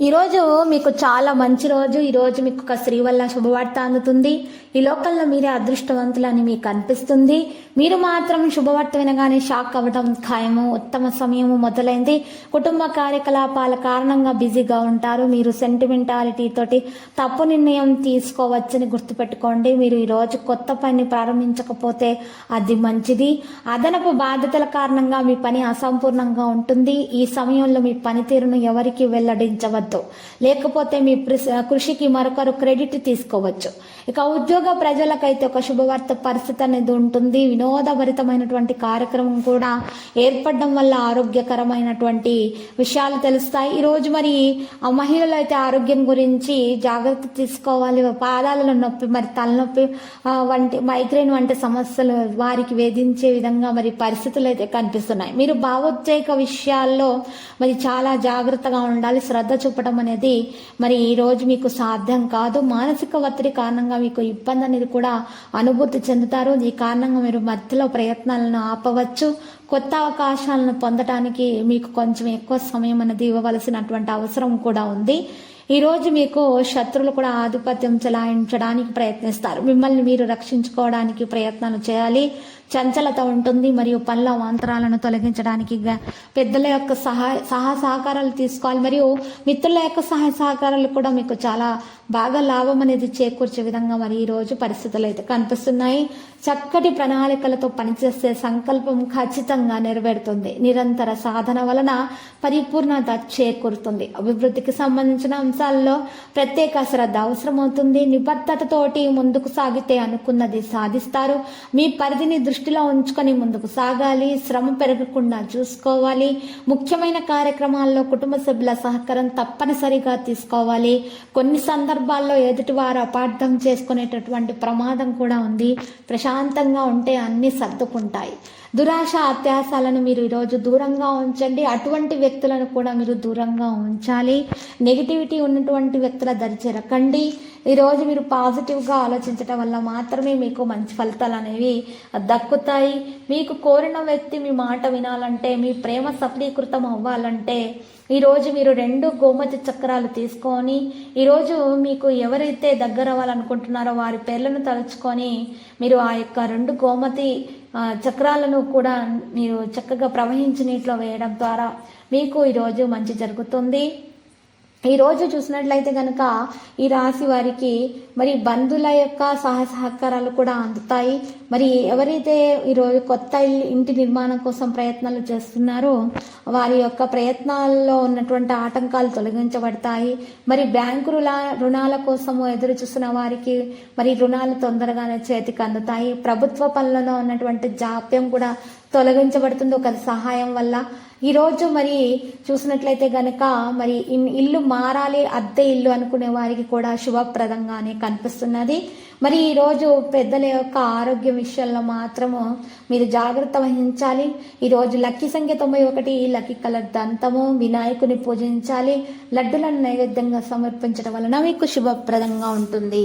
ఈరోజు మీకు చాలా మంచి రోజు. ఈరోజు మీకు ఒక స్త్రీ వల్ల శుభవార్త అందుతుంది. ఈ లోకంలో మీరే అదృష్టవంతులని మీకు అనిపిస్తుంది. మీరు మాత్రం శుభవార్త వినగానే షాక్ అవ్వడం ఖాయము. ఉత్తమ సమయము మొదలైంది. కుటుంబ కార్యకలాపాల కారణంగా బిజీగా ఉంటారు. మీరు సెంటిమెంటాలిటీ తోటి తప్పు నిర్ణయం తీసుకోవచ్చని గుర్తుపెట్టుకోండి. మీరు ఈరోజు కొత్త పని ప్రారంభించకపోతే అది మంచిది. అదనపు బాధ్యతల కారణంగా మీ పని అసంపూర్ణంగా ఉంటుంది. ఈ సమయంలో మీ పనితీరును ఎవరికి వెల్లడించవద్దు. లేకపోతే మీ కృషికి మరొకరు క్రెడిట్ తీసుకోవచ్చు. ఇక ఉద్యోగ ప్రజలకైతే ఒక శుభవార్త పరిస్థితి అనేది ఉంటుంది. వినోదభరితమైనటువంటి కార్యక్రమం కూడా ఏర్పడడం వల్ల ఆరోగ్యకరమైనటువంటి విషయాలు తెలుస్తాయి. ఈరోజు మరి ఆ మహిళలు అయితే ఆరోగ్యం గురించి జాగ్రత్త తీసుకోవాలి. పాదాలలో నొప్పి మరి తలనొప్పి వంటి మైగ్రేన్ వంటి సమస్యలు వారికి వేధించే విధంగా మరి పరిస్థితులు అయితే కనిపిస్తున్నాయి. మీరు భావోద్వేగ విషయాల్లో మరి చాలా జాగ్రత్తగా ఉండాలి. శ్రద్ధ చెప్పడం అనేది మరి ఈరోజు మీకు సాధ్యం కాదు. మానసిక ఒత్తిడి కారణంగా మీకు ఇబ్బంది అనేది కూడా అనుభూతి చెందుతారు. ఈ కారణంగా మీరు మధ్యలో ప్రయత్నాలను ఆపవచ్చు. కొత్త అవకాశాలను పొందడానికి మీకు కొంచెం ఎక్కువ సమయం అనేది ఇవ్వవలసినటువంటి అవసరం కూడా ఉంది. ఈరోజు మీకు శత్రువులు కూడా ఆధిపత్యం చెలాయించడానికి ప్రయత్నిస్తారు. మిమ్మల్ని మీరు రక్షించుకోవడానికి ప్రయత్నాలు చేయాలి. చంచలత ఉంటుంది మరియు పనుల అవాంతరాలను తొలగించడానికి గ- పెద్దల యొక్క సహాయ సహా సహకారాలు తీసుకోవాలి. మరియు మిత్రుల యొక్క సహాయ సహకారాలు కూడా మీకు చాలా బాగా లాభం అనేది చేకూర్చే విధంగా మరి ఈ రోజు పరిస్థితులు అయితే కనిపిస్తున్నాయి. చక్కటి ప్రణాళికలతో పనిచేసే సంకల్పం ఖచ్చితంగా నెరవేరుతుంది. నిరంతర సాధన వలన పరిపూర్ణత చేకూరుతుంది. అభివృద్ధికి సంబంధించిన అంశాల్లో ప్రత్యేక శ్రద్ధ అవసరమవుతుంది. నిబద్ధతతోటి ముందుకు సాగితే అనుకున్నది సాధిస్తారు. మీ పరిధిని దృష్టి దృష్టిలో ఉంచుకొని ముందుకు సాగాలి శ్రమ పెరగకుండా చూసుకోవాలి ముఖ్యమైన కార్యక్రమాల్లో కుటుంబ సభ్యుల సహకారం తప్పనిసరిగా తీసుకోవాలి. కొన్ని సందర్భాల్లో ఎదుటివారు అపార్థం చేసుకునేటటువంటి ప్రమాదం కూడా ఉంది. ప్రశాంతంగా ఉంటే అన్ని సర్దుకుంటాయి. దురాశ అత్యాసాలను మీరు ఈరోజు దూరంగా ఉంచండి. అటువంటి వ్యక్తులను కూడా మీరు దూరంగా ఉంచాలి. నెగిటివిటీ ఉన్నటువంటి వ్యక్తుల దరి చేరకండి. ఈరోజు మీరు పాజిటివ్గా ఆలోచించడం వల్ల మాత్రమే మీకు మంచి ఫలితాలు అనేవి దక్కుతాయి. మీకు కోరిన వ్యక్తి మీ మాట వినాలంటే మీ ప్రేమ సఫలీకృతం అవ్వాలంటే ఈరోజు మీరు రెండు గోమతి చక్రాలు తీసుకొని ఈరోజు మీకు ఎవరైతే దగ్గర అవ్వాలనుకుంటున్నారో వారి పేర్లను తలుచుకొని మీరు ఆ యొక్క రెండు గోమతి చక్రాలను కూడా మీరు చక్కగా ప్రవహించి నీటిలో వేయడం ద్వారా మీకు ఈరోజు మంచి జరుగుతుంది. ఈరోజు చూసినట్లయితే కనుక ఈ రాశి వారికి మరి బంధువుల యొక్క సహాయ సహకారాలు కూడా అందుతాయి. మరి ఎవరైతే ఈరోజు కొత్త ఇల్లు ఇంటి నిర్మాణం కోసం ప్రయత్నాలు చేస్తున్నారో వారి యొక్క ప్రయత్నాల్లో ఉన్నటువంటి ఆటంకాలు తొలగించబడతాయి. మరి బ్యాంకు రుణ రుణాల కోసము ఎదురు చూసిన వారికి మరి రుణాలు తొందరగానే చేతికి అందుతాయి. ప్రభుత్వ పనులలో ఉన్నటువంటి జాప్యం కూడా తొలగించబడుతుంది ఒక సహాయం వల్ల. ఈరోజు మరి చూసినట్లయితే గనక మరి ఇల్లు మారాలి అద్దె ఇల్లు అనుకునే వారికి కూడా శుభప్రదంగానే కనిపిస్తున్నది. మరి ఈరోజు పెద్దల యొక్క ఆరోగ్య విషయంలో మాత్రము మీరు జాగ్రత్త వహించాలి. ఈరోజు లక్కీ సంఖ్య తొంభై ఒకటి లక్కీ కలర్ దంతము వినాయకుని పూజించాలి. లడ్డులను నైవేద్యంగా సమర్పించడం వలన మీకు శుభప్రదంగా ఉంటుంది.